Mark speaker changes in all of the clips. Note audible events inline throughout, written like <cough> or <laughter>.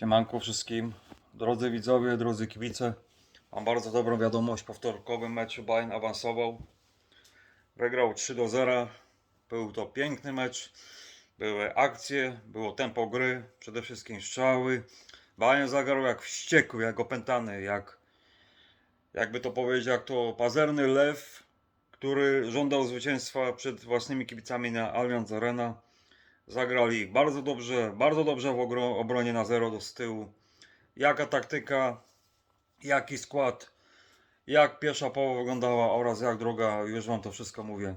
Speaker 1: Siemanko wszystkim, drodzy widzowie, drodzy kibice. Mam bardzo dobrą wiadomość po wtorkowym meczu Bayern awansował. Wygrał 3 do 0. Był to piękny mecz. Były akcje, było tempo gry, przede wszystkim strzały. Bayern zagrał jak wściekły, jak opętany, jak jakby to powiedzieć, jak to pazerny lew, który żądał zwycięstwa przed własnymi kibicami na Allianz Arena. Zagrali bardzo dobrze, bardzo dobrze w obronie na zero do z tyłu. Jaka taktyka, jaki skład, jak pierwsza połowa wyglądała oraz jak druga, już wam to wszystko mówię.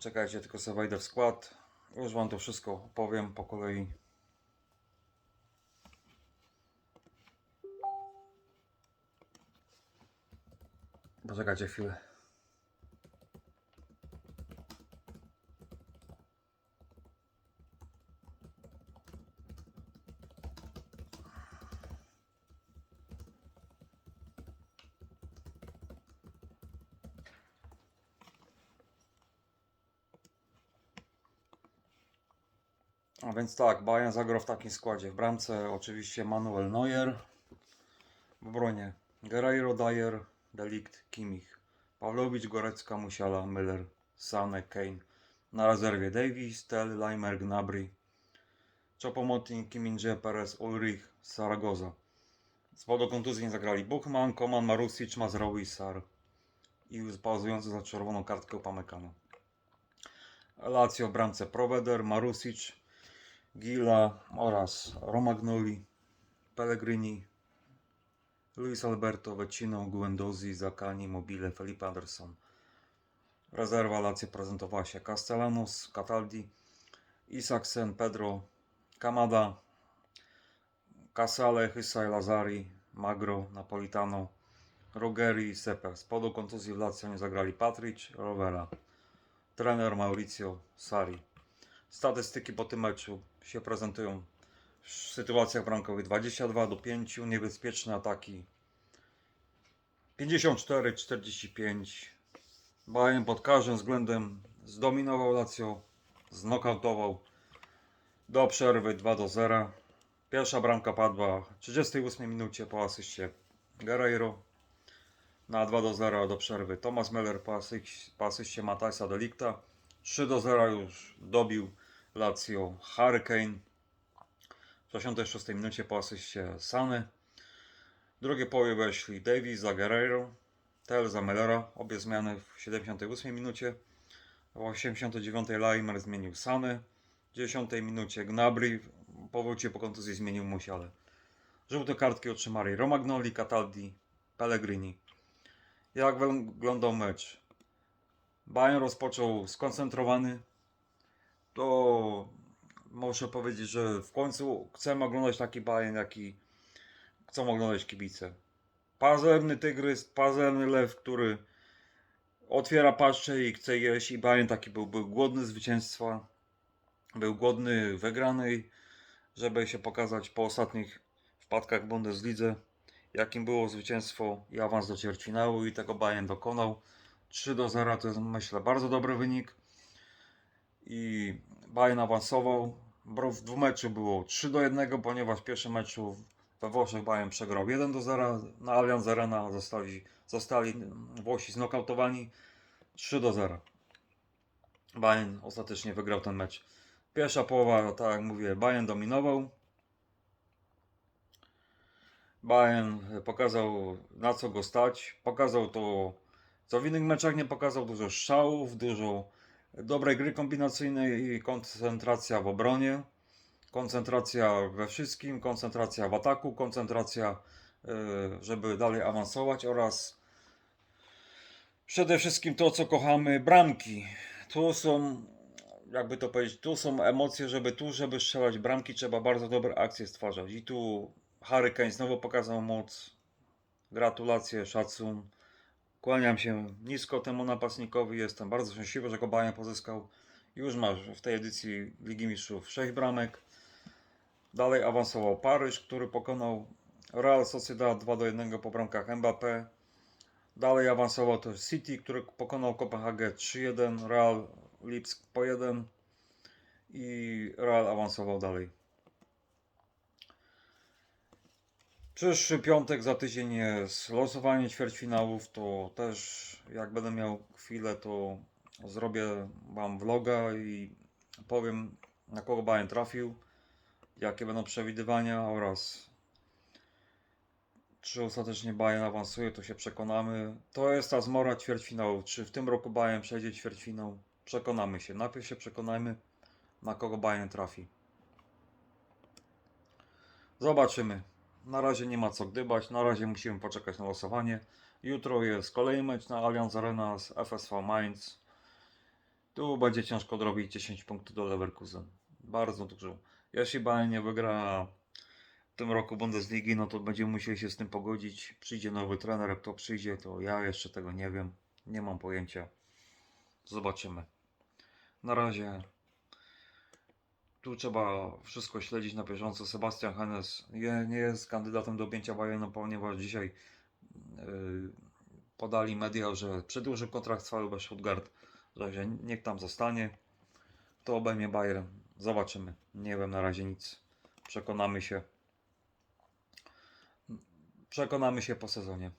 Speaker 1: Czekajcie, tylko sobie wejdę w skład. Już wam to wszystko powiem po kolei. Poczekajcie chwilę. A więc tak, Bayern zagrał w takim składzie. W bramce oczywiście Manuel Neuer. W obronie Guerreiro, Dyer, Delikt, Kimmich. Pawlowicz, Gorecka, Musiala, Müller, Sane, Kane. Na rezerwie Davies, Tell, Leimer, Gnabry. Chopomoting, Kiminje, Perez, Ulrich, Zaragoza. Z powodu kontuzji nie zagrali Buchman, Koman, Marusic, Mazraoui, Sar. I pauzujący za czerwoną kartkę Upamecano. Lazio w bramce Proveder, Marusic, Gila oraz Romagnoli, Pellegrini, Luis Alberto, Vecino, Guendouzi, Zakani, Mobile, Felipe Anderson. Rezerwa Lazio prezentowała się Castellanos, Cataldi, Isaksen, Pedro, Kamada, Casale, Hysaj, Lazari, Magro, Napolitano, Rogeri i Sepe. Z powodu kontuzji w Lazio nie zagrali Patric, Rovera. Trener Mauricio Sari. Statystyki po tym meczu się prezentują w sytuacjach bramkowych 22 do 5, niebezpieczne ataki 54-45. Bayern pod każdym względem zdominował Lazio, znokautował do przerwy 2 do 0. Pierwsza bramka padła w 38 minucie po asyście Guerreiro na 2 do 0 do przerwy. Thomas Müller po, asyś, po asyście Matthijsa Delikta 3 do 0 już dobił Lazio Hurricane w 66 minucie po asyście Sany. W drugiej połowie weszli Davis za Guerreiro, Tel za Mellera, obie zmiany w 78 minucie. W 89 Leimer zmienił Sany. W 10 minucie Gnabry po powrócie po kontuzji zmienił Musiale. Żółte kartki otrzymali Romagnoli, Cataldi, Pellegrini. Jak wyglądał mecz? Bayern rozpoczął skoncentrowany. To muszę powiedzieć, że w końcu chcemy oglądać taki Bayern, jaki chcą oglądać kibice. Pazerny tygrys, pazerny lew, który otwiera paszczę i chce jeść. I Bayern taki był, był głodny zwycięstwa, był głodny wygranej, żeby się pokazać po ostatnich wpadkach w Bundeslidze, jakim było zwycięstwo i awans do ćwierćfinału i tego Bayern dokonał. 3 do 0 to jest myślę bardzo dobry wynik i Bayern awansował. W dwumeczu było 3 do 1, ponieważ w pierwszym meczu we Włoszech Bayern przegrał 1 do 0, na Allianz Arena zostali, zostali Włosi znokautowani 3 do 0. Bayern ostatecznie wygrał ten mecz. Pierwsza połowa, tak jak mówię, Bayern dominował. Bayern pokazał na co go stać. Pokazał to, co w innych meczach nie pokazał. Dużo strzałów, dużo dobrej gry kombinacyjnej i koncentracja w obronie. Koncentracja we wszystkim, koncentracja w ataku, koncentracja, y, żeby dalej awansować oraz przede wszystkim to, co kochamy, bramki. Tu są, jakby to powiedzieć, tu są emocje, żeby tu, żeby strzelać bramki, trzeba bardzo dobre akcje stwarzać. I tu Harry Kane znowu pokazał moc. Gratulacje, szacun. Kłaniam się nisko temu napastnikowi. Jestem bardzo szczęśliwy, że go Bayern pozyskał. Już ma w tej edycji Ligi Mistrzów 6 bramek. Dalej awansował Paryż, który pokonał Real Sociedad 2 do 1 po bramkach Mbappé. Dalej awansował też City, który pokonał Kopenhagę 3-1, Real Lipsk po 1. i Real awansował dalej. Przyszły piątek za tydzień jest losowanie ćwierćfinałów, to też jak będę miał chwilę, to zrobię wam vloga i powiem na kogo Bayern trafił, jakie będą przewidywania oraz czy ostatecznie Bayern awansuje, to się przekonamy. To jest ta zmora ćwierćfinałów. Czy w tym roku Bayern przejdzie ćwierćfinał? Przekonamy się. Najpierw się przekonajmy, na kogo Bayern trafi. Zobaczymy. Na razie nie ma co gdybać. Na razie musimy poczekać na losowanie. Jutro jest kolejny mecz na Allianz Arena z FSV Mainz. Tu będzie ciężko odrobić 10 punktów do Leverkusen. Bardzo dużo. Jeśli Bayern nie wygra w tym roku Bundesligi, no to będziemy musieli się z tym pogodzić. Przyjdzie nowy trener, jak to przyjdzie, to ja jeszcze tego nie wiem. Nie mam pojęcia. Zobaczymy. Na razie tu trzeba wszystko śledzić na bieżąco. Sebastian Hannes nie, nie jest kandydatem do objęcia Bayernu, ponieważ dzisiaj yy, podali media, że przedłuży kontrakt z VfB Stuttgart, że niech tam zostanie. To obejmie Bayern. Zobaczymy. Nie wiem na razie nic. Przekonamy się. Przekonamy się po sezonie.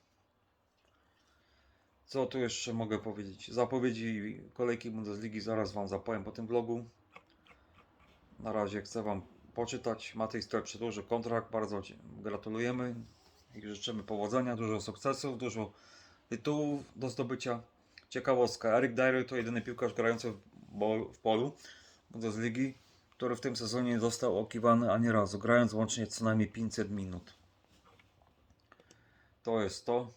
Speaker 1: Co tu jeszcze mogę powiedzieć? Zapowiedzi kolejki Bundesligi zaraz Wam zapowiem po tym vlogu. Na razie chcę Wam poczytać. Matej Stel przedłużył kontrakt. Bardzo gratulujemy i życzymy powodzenia, dużo sukcesów, dużo tytułów do zdobycia. Ciekawostka. Erik Dyer to jedyny piłkarz grający w, polu Bundesligi, który w tym sezonie nie został okiwany ani razu, grając łącznie co najmniej 500 minut. To jest to.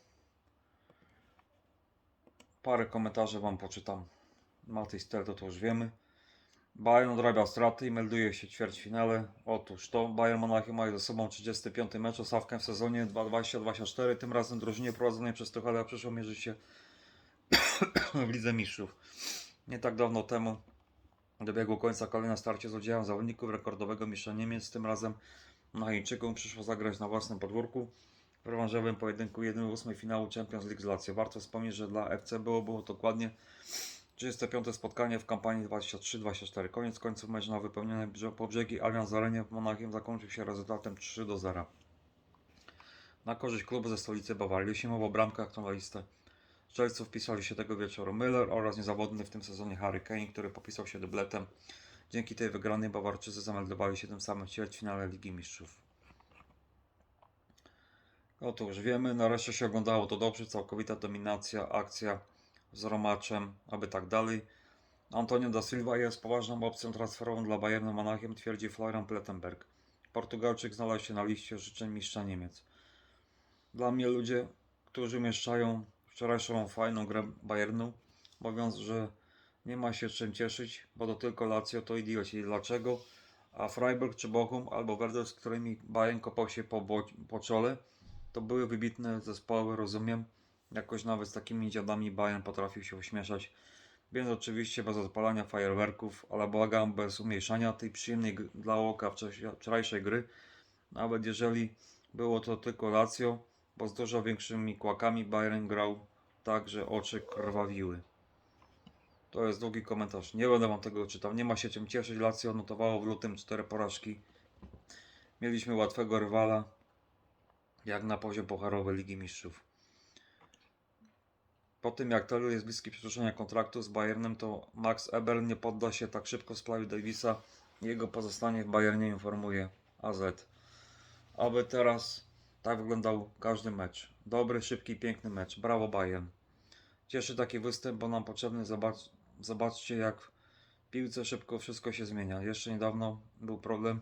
Speaker 1: Parę komentarzy Wam poczytam. Matej Stel to, to już wiemy. Bayern odrabia straty i melduje się w ćwierćfinale. Otóż to Bayern Monachium ma ze sobą 35 mecz o w sezonie 2024. Tym razem drużynie prowadzonej przez Tuchela przyszło mierzyć się <coughs> w Lidze Mistrzów. Nie tak dawno temu dobiegło końca kolejne starcie z udziałem zawodników rekordowego mistrza Niemiec. Tym razem Monachijczykom przyszło zagrać na własnym podwórku. W rewanżowym pojedynku 1-8 finału Champions League z Lazio. Warto wspomnieć, że dla FC było, było dokładnie 35 spotkanie w kampanii 23-24. Koniec końców mecz na wypełnione po brzegi Allianz Arenie w Monachium zakończył się rezultatem 3 do 0. Na korzyść klubu ze stolicy Bawarii. Lusimowo bramkach na listę strzelców wpisali się tego wieczoru Müller oraz niezawodny w tym sezonie Harry Kane, który popisał się dubletem. Dzięki tej wygranej Bawarczycy zameldowali się tym samym w ćwierćfinale Ligi Mistrzów. Już wiemy, nareszcie się oglądało to dobrze, całkowita dominacja, akcja z Romaczem, aby tak dalej. Antonio da Silva jest poważną opcją transferową dla Bayernu Monachium, twierdzi Florian Plettenberg. Portugalczyk znalazł się na liście życzeń mistrza Niemiec. Dla mnie ludzie, którzy mieszczają wczorajszą fajną grę Bayernu, mówiąc, że nie ma się czym cieszyć, bo to tylko Lazio, to idioci. Dlaczego? A Freiburg czy Bochum albo Werder, z którymi Bayern kopał się po, po czole, to były wybitne zespoły, rozumiem. Jakoś nawet z takimi dziadami Bayern potrafił się uśmieszać. Więc oczywiście bez odpalania fajerwerków, ale błagam bez umniejszania tej przyjemnej dla oka wczorajszej gry. Nawet jeżeli było to tylko Lazio, bo z dużo większymi kłakami Bayern grał tak, że oczy krwawiły. To jest długi komentarz. Nie będę wam tego czytał. Nie ma się czym cieszyć. Lazio odnotowało w lutym cztery porażki. Mieliśmy łatwego rywala, jak na poziom pucharowy Ligi Mistrzów. Po tym jak Telu jest bliski przedłużenia kontraktu z Bayernem, to Max Eber nie podda się tak szybko w sprawie Davisa. Jego pozostanie w Bayernie informuje AZ. Aby teraz tak wyglądał każdy mecz. Dobry, szybki, piękny mecz. Brawo Bayern. Cieszy taki występ, bo nam potrzebny. Zobacz, zobaczcie jak w piłce szybko wszystko się zmienia. Jeszcze niedawno był problem,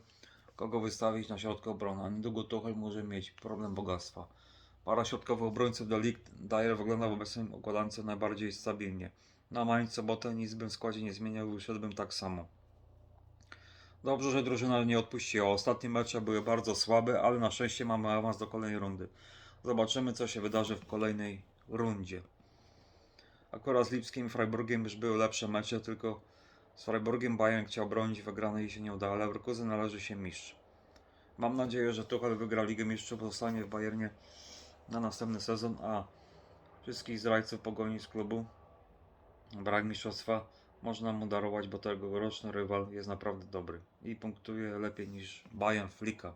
Speaker 1: kogo wystawić na środku obrony, a niedługo Tuchel może mieć problem bogactwa. Para środkowych obrońców do lig Dyer wygląda w obecnym układance najbardziej stabilnie. Na Mainz sobotę nic bym w składzie nie zmieniał i wyszedłbym tak samo. Dobrze, że drużyna nie odpuściła. Ostatnie mecze były bardzo słabe, ale na szczęście mamy awans do kolejnej rundy. Zobaczymy, co się wydarzy w kolejnej rundzie. Akurat z Lipskim i Freiburgiem już były lepsze mecze, tylko z Freiburgiem Bayern chciał bronić wygranej i się nie udało. Leverkusen należy się mistrz. Mam nadzieję, że Tuchel wygra Ligę Mistrzów, zostanie w Bayernie na następny sezon, a wszystkich zdrajców pogoni z klubu brak mistrzostwa można mu darować, bo tegoroczny rywal jest naprawdę dobry i punktuje lepiej niż Bayern Flika.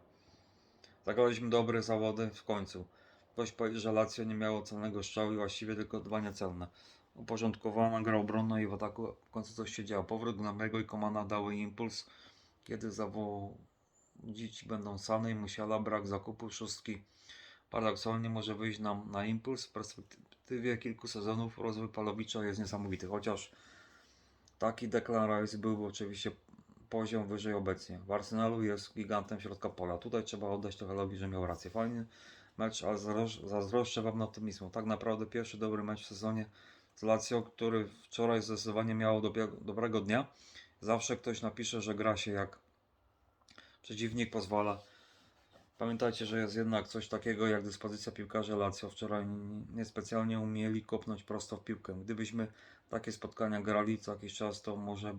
Speaker 1: Zagraliśmy dobre zawody w końcu. Ktoś powie, że Lazio nie miało celnego strzału i właściwie tylko dwa niecelne. Uporządkowana gra obronna i w ataku w końcu coś się działo. Powrót Gnabry'ego i Komana dały impuls, kiedy zawodzić będą Sany i Musiala, brak zakupu szóstki. Paradoksalnie może wyjść nam na impuls. W perspektywie kilku sezonów rozwój Palowicza jest niesamowity, chociaż taki Declan Rice byłby oczywiście poziom wyżej obecnie. W Arsenalu jest gigantem środka pola. Tutaj trzeba oddać Tuchelowi, że miał rację. Fajny mecz, ale zazdrosz- zazdroszczę Wam optymizmu. Tak naprawdę pierwszy dobry mecz w sezonie z Lazio, który wczoraj zdecydowanie miał dobie- dobrego dnia. Zawsze ktoś napisze, że gra się jak przeciwnik pozwala. Pamiętajcie, że jest jednak coś takiego jak dyspozycja piłkarzy Lazio. Wczoraj niespecjalnie umieli kopnąć prosto w piłkę. Gdybyśmy takie spotkania grali co jakiś czas, to może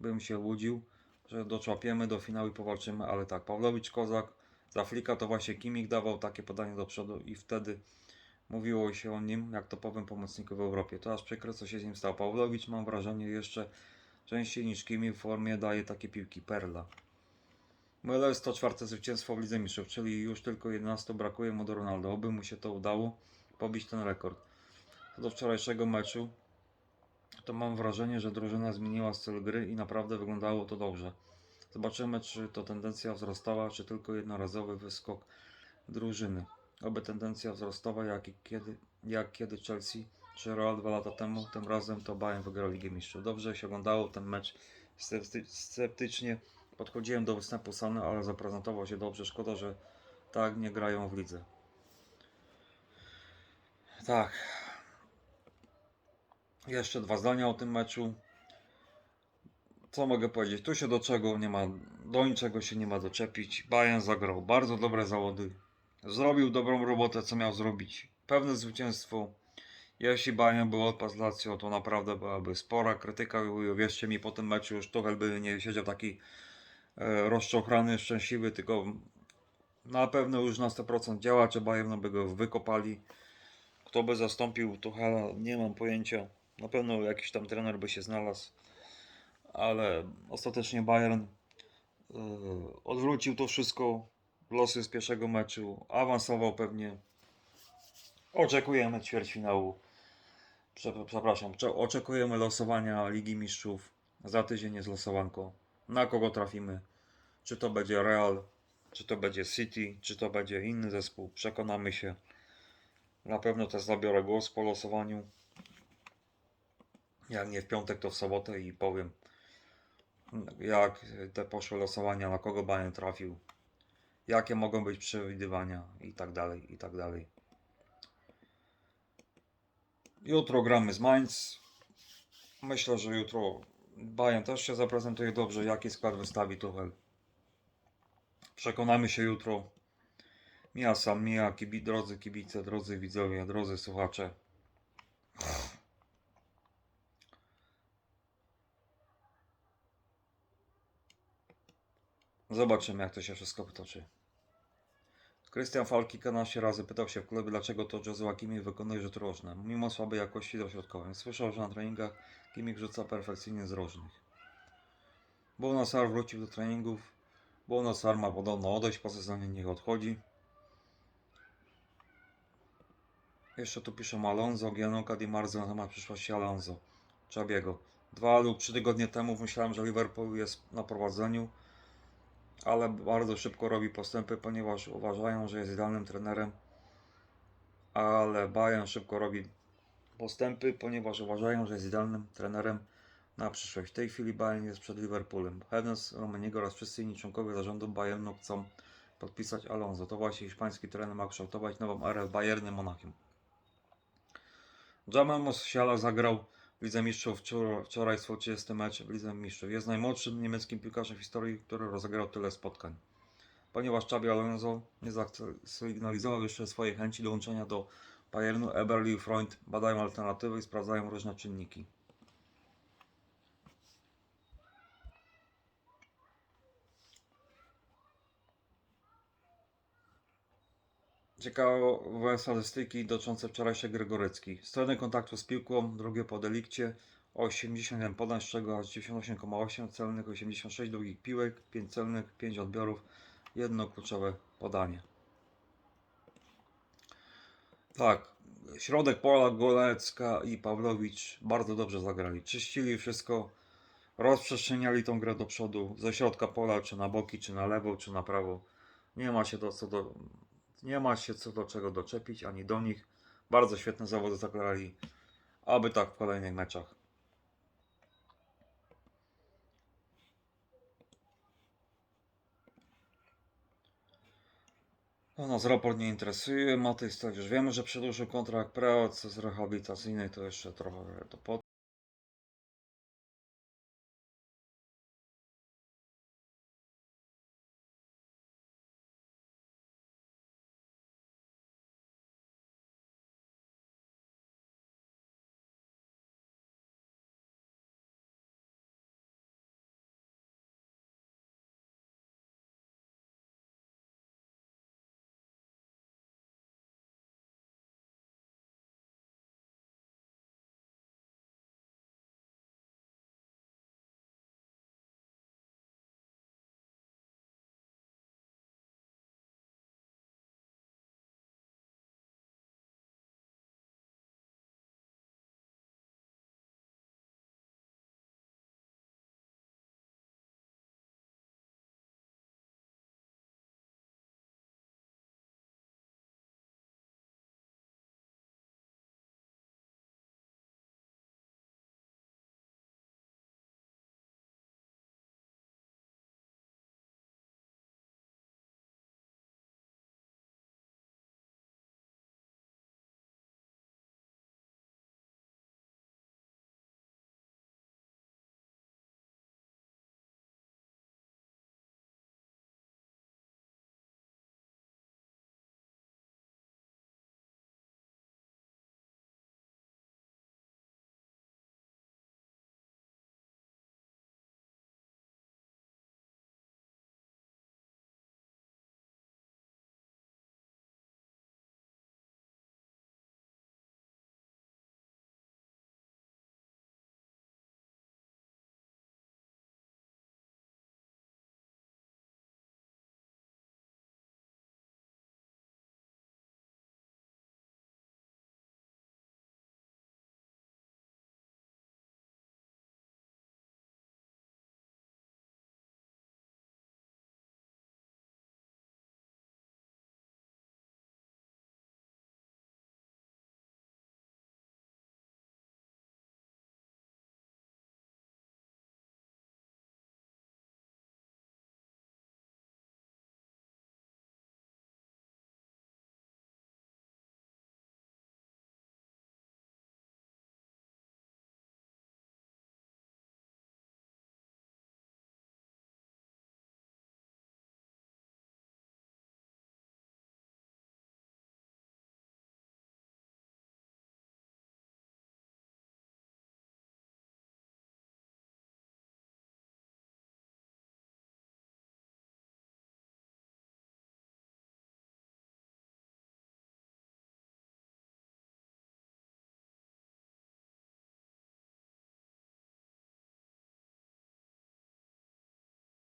Speaker 1: bym się łudził, że doczłapiemy do finału i powalczymy, ale tak, Pawlowicz Kozak za Flika to właśnie Kimik dawał takie podanie do przodu i wtedy mówiło się o nim jak topowym pomocniku w Europie. To aż przykre co się z nim stało. Pawlowicz mam wrażenie jeszcze częściej niż Kimik w formie daje takie piłki perla. MLS to czwarte zwycięstwo w Lidze Mistrzów, czyli już tylko 11 brakuje mu do Ronaldo. Oby mu się to udało pobić ten rekord. Co do wczorajszego meczu, to mam wrażenie, że drużyna zmieniła styl gry i naprawdę wyglądało to dobrze. Zobaczymy, czy to tendencja wzrostała, czy tylko jednorazowy wyskok drużyny. Oby tendencja wzrostowa, jak, kiedy, jak kiedy Chelsea czy Real dwa lata temu, tym razem to Bayern wygrał Ligę Mistrzów. Dobrze się oglądało ten mecz. Scepty- Sceptycznie podchodziłem do występu Sany, ale zaprezentował się dobrze. Szkoda, że tak nie grają w lidze. Tak. Jeszcze dwa zdania o tym meczu. Co mogę powiedzieć? Tu się do czego nie ma, do niczego się nie ma doczepić. Bayern zagrał bardzo dobre zawody. Zrobił dobrą robotę, co miał zrobić. Pewne zwycięstwo. Jeśli Bayern był odpas Lazio, to naprawdę byłaby spora krytyka. I Wierzcie mi, po tym meczu już Tuchel by nie siedział taki rozczochrany, szczęśliwy, tylko na pewno już na 100% działacze Bayernu by go wykopali. Kto by zastąpił Tuchela, nie mam pojęcia. Na pewno jakiś tam trener by się znalazł, ale ostatecznie Bayern e, odwrócił to wszystko. Losy z pierwszego meczu, awansował pewnie. Oczekujemy ćwierćfinału. Prze- Przepraszam, cze- oczekujemy losowania Ligi Mistrzów. Za tydzień jest losowanko. Na kogo trafimy? Czy to będzie Real, czy to będzie City, czy to będzie inny zespół? Przekonamy się. Na pewno też zabiorę głos po losowaniu. Jak nie w piątek, to w sobotę i powiem, jak te poszły losowania, na kogo Bayern trafił, jakie mogą być przewidywania i tak dalej, i tak dalej. Jutro gramy z Mainz. Myślę, że jutro Bayern też się zaprezentuje dobrze, jaki skład wystawi Tuchel. Przekonamy się jutro. Mija sam, mija, kibi, drodzy kibice, drodzy widzowie, drodzy słuchacze. Zobaczymy, jak to się wszystko potoczy. Krystian Fal kilkanaście razy pytał się w klubie, dlaczego to Josua Kimi wykonuje rzut rożny, mimo słabej jakości dośrodkowej. Słyszał, że na treningach Kimi rzuca perfekcyjnie z rożnych. Bonasar wrócił do treningów. Bonasar ma podobno odejść po sezonie, niech odchodzi. Jeszcze tu piszą Alonso, Gianluca Di Marzio na temat przyszłości Alonso. Czabiego. Dwa lub trzy tygodnie temu myślałem, że Liverpool jest na prowadzeniu, ale bardzo szybko robi postępy, ponieważ uważają, że jest idealnym trenerem. Ale Bayern szybko robi postępy, ponieważ uważają, że jest idealnym trenerem na przyszłość. W tej chwili Bayern jest przed Liverpoolem. Hennes, Romaniego oraz wszyscy inni członkowie zarządu Bayernu chcą podpisać Alonso. To właśnie hiszpański trener ma kształtować nową erę w Bayernie Monachium. Jamal Musiala zagrał w Lidze Mistrzów wczor- wczoraj swój 30 mecz w Lidze Mistrzów. Jest najmłodszym niemieckim piłkarzem w historii, który rozegrał tyle spotkań. Ponieważ Xabi Alonso nie zasygnalizował jeszcze swojej chęci dołączenia do Bayernu, Eberli i Freund badają alternatywy i sprawdzają różne czynniki. Ciekawe statystyki dotyczące wczorajszej gry. Strony kontaktu z piłką, drugie po delikcie, 81 podań, z czego aż 98,8 celnych, 86 długich piłek, 5 celnych, 5 odbiorów, jedno kluczowe podanie. Tak, środek pola Golecka i Pawlowicz bardzo dobrze zagrali. Czyścili wszystko, rozprzestrzeniali tą grę do przodu, ze środka pola, czy na boki, czy na lewo, czy na prawo. Nie ma się do co do, nie ma się co do czego doczepić, ani do nich. Bardzo świetne zawody zagrali, aby tak w kolejnych meczach. No, nas raport nie interesuje. Matej Stal już wiemy, że przedłużył kontrakt. Preoc z rehabilitacyjnej to jeszcze trochę to pod.